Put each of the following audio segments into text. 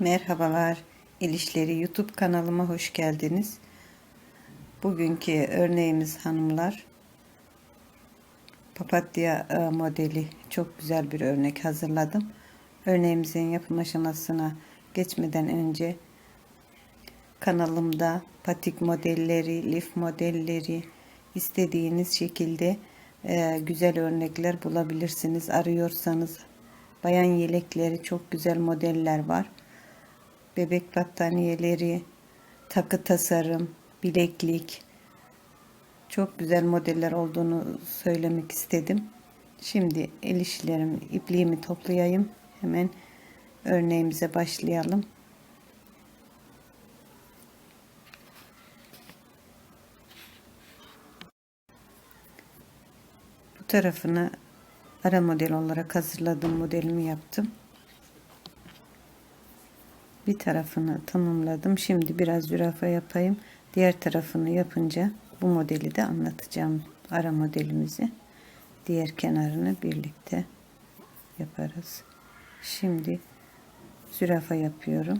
Merhabalar, El YouTube kanalıma hoş geldiniz. Bugünkü örneğimiz hanımlar, papatya e, modeli çok güzel bir örnek hazırladım. Örneğimizin yapım aşamasına geçmeden önce kanalımda patik modelleri, lif modelleri istediğiniz şekilde e, güzel örnekler bulabilirsiniz. Arıyorsanız bayan yelekleri çok güzel modeller var bebek battaniyeleri, takı tasarım, bileklik çok güzel modeller olduğunu söylemek istedim. Şimdi el işlerim, ipliğimi toplayayım. Hemen örneğimize başlayalım. Bu tarafını ara model olarak hazırladığım modelimi yaptım bir tarafını tamamladım. Şimdi biraz zürafa yapayım. Diğer tarafını yapınca bu modeli de anlatacağım. Ara modelimizi. Diğer kenarını birlikte yaparız. Şimdi zürafa yapıyorum.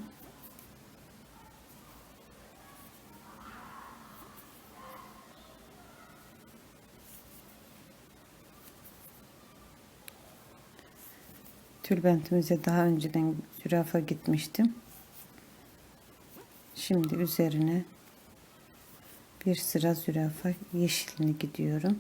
Tülbentimize daha önceden zürafa gitmiştim. Şimdi üzerine bir sıra zürafa yeşilini gidiyorum.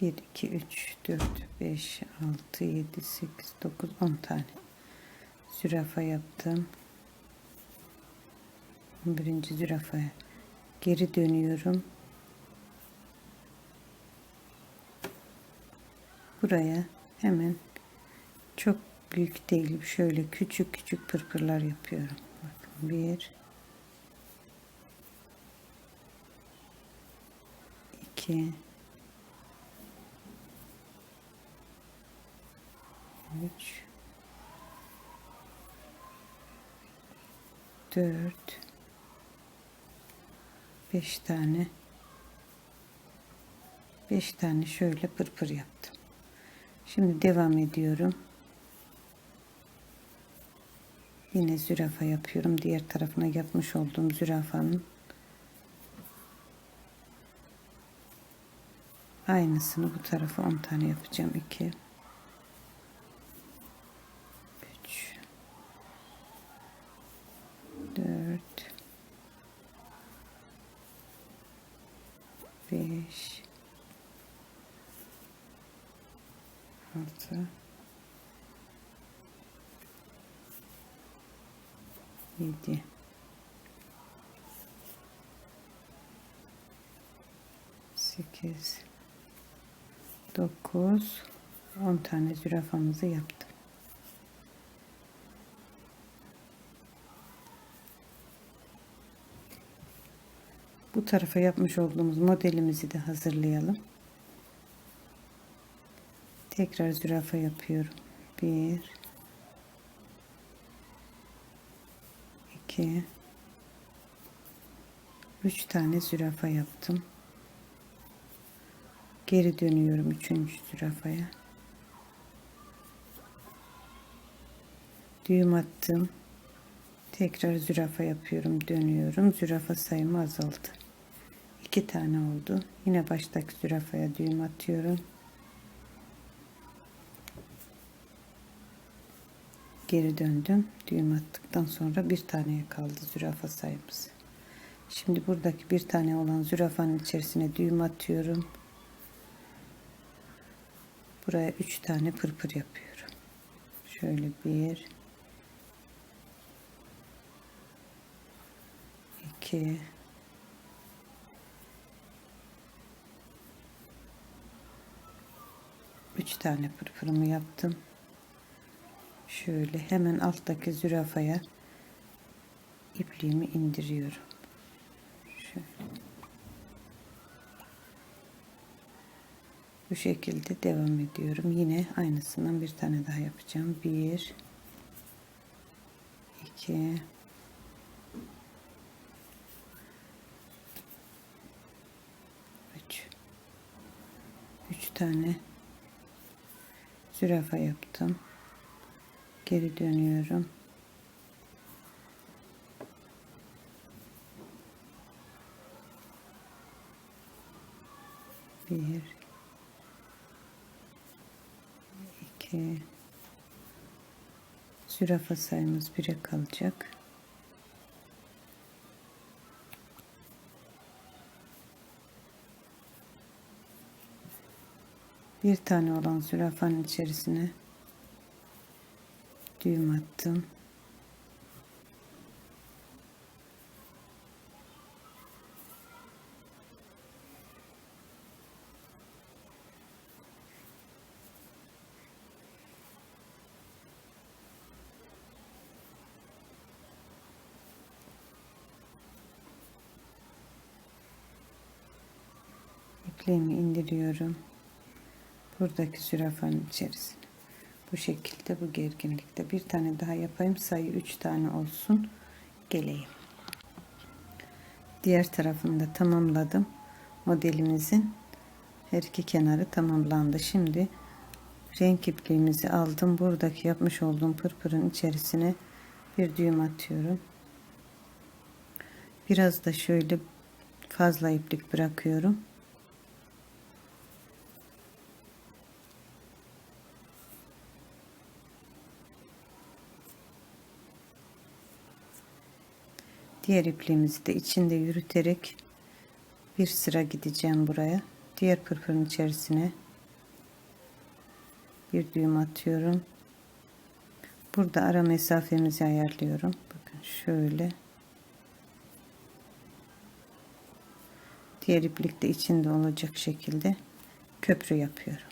Bir, iki, üç, dört, beş, altı, yedi, sekiz, dokuz, on tane zürafa yaptım. Birinci zürafaya geri dönüyorum. Buraya hemen çok büyük değil şöyle küçük küçük pırpırlar yapıyorum. Bakın bir iki üç dört beş tane beş tane şöyle pırpır yaptım Şimdi devam ediyorum. Yine zürafa yapıyorum. Diğer tarafına yapmış olduğum zürafanın aynısını bu tarafa 10 tane yapacağım. 2 3 4 5 altı yedi sekiz dokuz on tane zürafamızı yaptım. Bu tarafa yapmış olduğumuz modelimizi de hazırlayalım. Tekrar zürafa yapıyorum. Bir, iki, üç tane zürafa yaptım. Geri dönüyorum üçüncü zürafaya. Düğüm attım. Tekrar zürafa yapıyorum. Dönüyorum. Zürafa sayımı azaldı. İki tane oldu. Yine baştaki zürafaya düğüm atıyorum. Geri döndüm. Düğüm attıktan sonra bir taneye kaldı zürafa sayımız. Şimdi buradaki bir tane olan zürafanın içerisine düğüm atıyorum. Buraya üç tane pırpır yapıyorum. Şöyle bir, iki, üç tane pırpırımı yaptım şöyle hemen alttaki zürafaya ipliğimi indiriyorum. Bu şekilde devam ediyorum. Yine aynısından bir tane daha yapacağım. Bir, iki, üç, tane zürafa yaptım. Geri dönüyorum. Bir, iki, zürafa sayımız bire kalacak. Bir tane olan zürafanın içerisine düğüm attım. İpliğimi indiriyorum. Buradaki zürafanın içerisine. Bu şekilde bu gerginlikte. Bir tane daha yapayım. Sayı 3 tane olsun. Geleyim. Diğer tarafını da tamamladım. Modelimizin her iki kenarı tamamlandı. Şimdi renk ipliğimizi aldım. Buradaki yapmış olduğum pırpırın içerisine bir düğüm atıyorum. Biraz da şöyle fazla iplik bırakıyorum. Diğer ipliğimizi de içinde yürüterek bir sıra gideceğim buraya. Diğer pırpırın içerisine bir düğüm atıyorum. Burada ara mesafemizi ayarlıyorum. Bakın şöyle. Diğer iplik de içinde olacak şekilde köprü yapıyorum.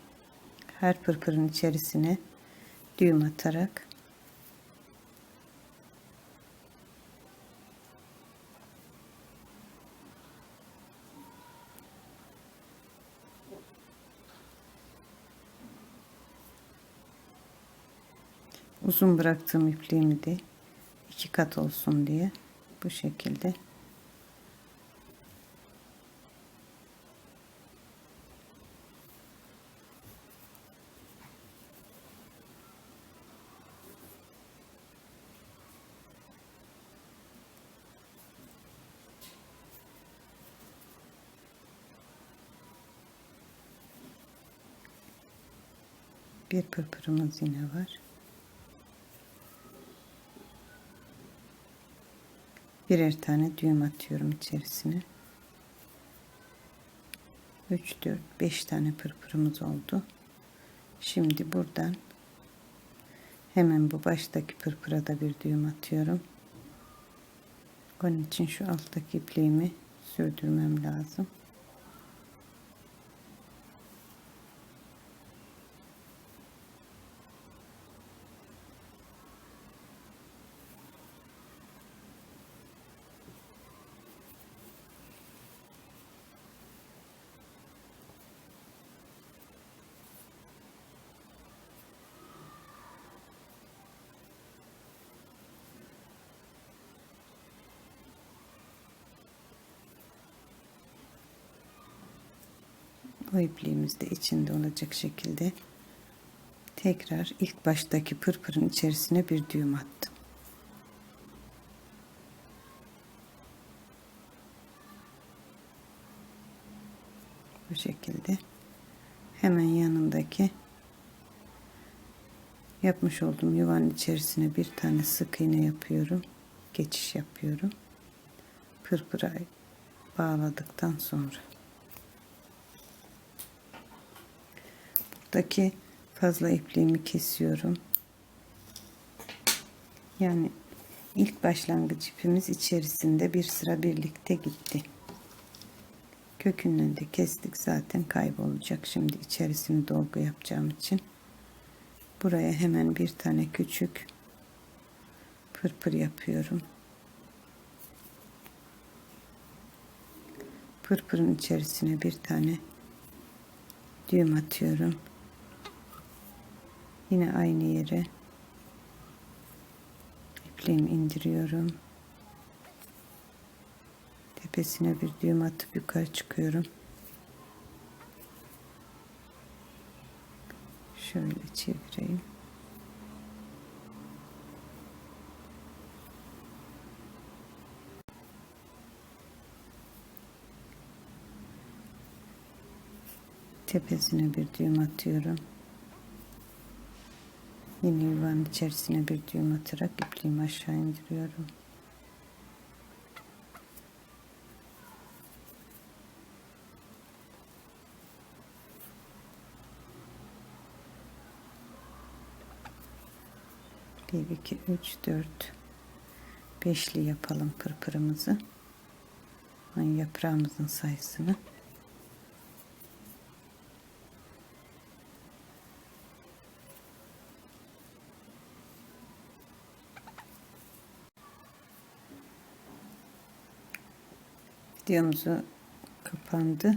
Her pırpırın içerisine düğüm atarak uzun bıraktığım ipliğimi de iki kat olsun diye bu şekilde bir pırpırımız yine var. Birer tane düğüm atıyorum içerisine. 3 4 5 tane pırpırımız oldu. Şimdi buradan hemen bu baştaki pırpıra da bir düğüm atıyorum. Onun için şu alttaki ipliğimi sürdürmem lazım o ipliğimiz de içinde olacak şekilde tekrar ilk baştaki pırpırın içerisine bir düğüm attım. Bu şekilde hemen yanındaki yapmış olduğum yuvanın içerisine bir tane sık iğne yapıyorum. Geçiş yapıyorum. Pırpıra bağladıktan sonra buradaki fazla ipliğimi kesiyorum. Yani ilk başlangıç ipimiz içerisinde bir sıra birlikte gitti. Kökünden de kestik zaten kaybolacak. Şimdi içerisini dolgu yapacağım için buraya hemen bir tane küçük pırpır yapıyorum. Pırpırın içerisine bir tane düğüm atıyorum. Yine aynı yere ipliğimi indiriyorum. Tepesine bir düğüm atıp yukarı çıkıyorum. Şöyle çevireyim. Tepesine bir düğüm atıyorum. Yine yuvanın içerisine bir düğüm atarak ipliğimi aşağı indiriyorum. Bir, iki, üç, dört, beşli yapalım pırpırımızı. Yani yaprağımızın sayısını. Videomuzu kapandı.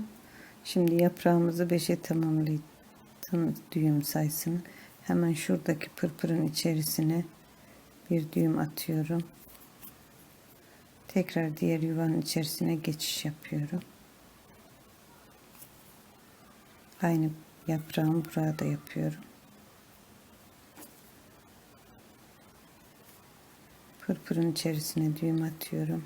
Şimdi yaprağımızı 5'e tamamlayalım düğüm sayısını. Hemen şuradaki pırpırın içerisine bir düğüm atıyorum. Tekrar diğer yuvanın içerisine geçiş yapıyorum. Aynı yaprağımı burada yapıyorum. Pırpırın içerisine düğüm atıyorum.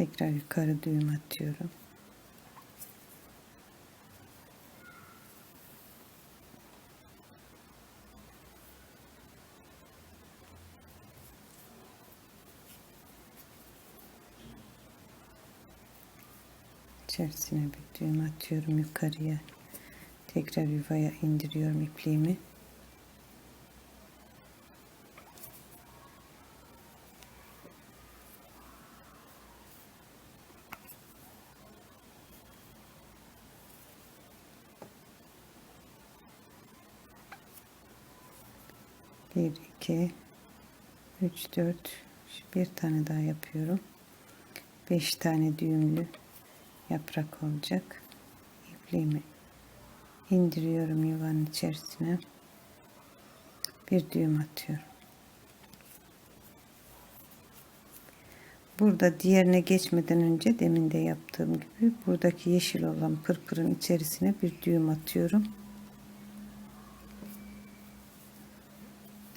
Tekrar yukarı düğüm atıyorum. içerisine bir düğüm atıyorum yukarıya tekrar yuvaya indiriyorum ipliğimi bir iki üç dört. Bir tane daha yapıyorum. Beş tane düğümlü yaprak olacak. İpliğimi indiriyorum yuvanın içerisine. Bir düğüm atıyorum. Burada diğerine geçmeden önce demin de yaptığım gibi buradaki yeşil olan pırpırın içerisine bir düğüm atıyorum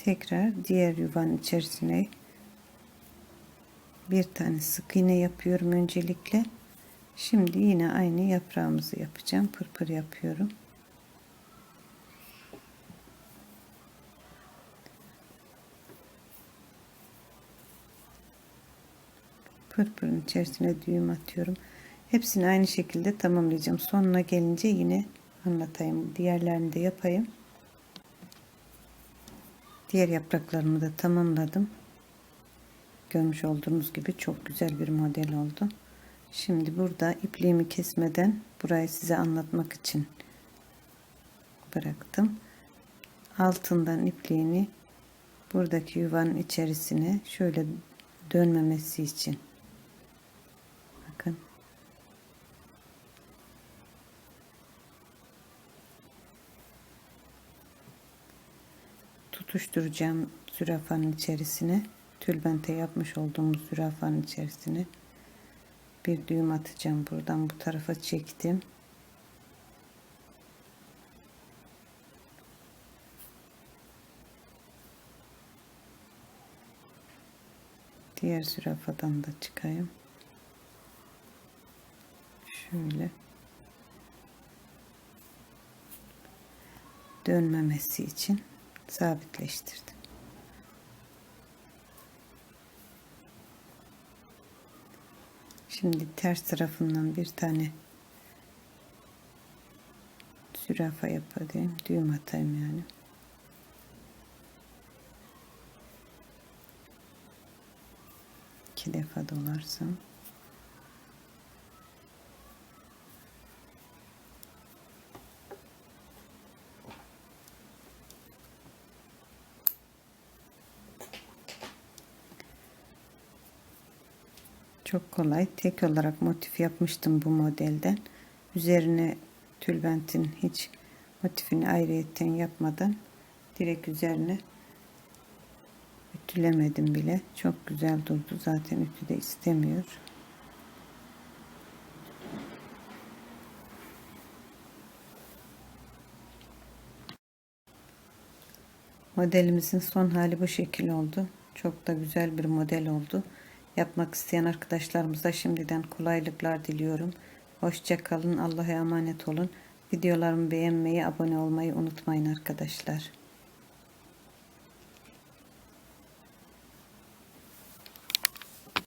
tekrar diğer yuvanın içerisine bir tane sık iğne yapıyorum öncelikle. Şimdi yine aynı yaprağımızı yapacağım pırpır yapıyorum. Pırpırın içerisine düğüm atıyorum. Hepsini aynı şekilde tamamlayacağım. Sonuna gelince yine anlatayım diğerlerini de yapayım Diğer yapraklarımı da tamamladım. Görmüş olduğunuz gibi çok güzel bir model oldu. Şimdi burada ipliğimi kesmeden burayı size anlatmak için bıraktım. Altından ipliğini buradaki yuvanın içerisine şöyle dönmemesi için bakın tutuşturacağım zürafanın içerisine. Tülbente yapmış olduğumuz zürafanın içerisine bir düğüm atacağım buradan. Bu tarafa çektim. Diğer zürafadan da çıkayım. Şöyle. Dönmemesi için sabitleştirdim. Şimdi ters tarafından bir tane zürafa yapayım. Düğüm atayım yani. İki defa dolarsam Çok kolay. Tek olarak motif yapmıştım bu modelden. Üzerine tülbentin hiç motifini ayrıyetten yapmadan direkt üzerine Ütülemedim bile. Çok güzel durdu. Zaten ütü de istemiyor. Modelimizin son hali bu şekil oldu. Çok da güzel bir model oldu. Yapmak isteyen arkadaşlarımıza şimdiden kolaylıklar diliyorum. Hoşça kalın. Allah'a emanet olun. Videolarımı beğenmeyi, abone olmayı unutmayın arkadaşlar.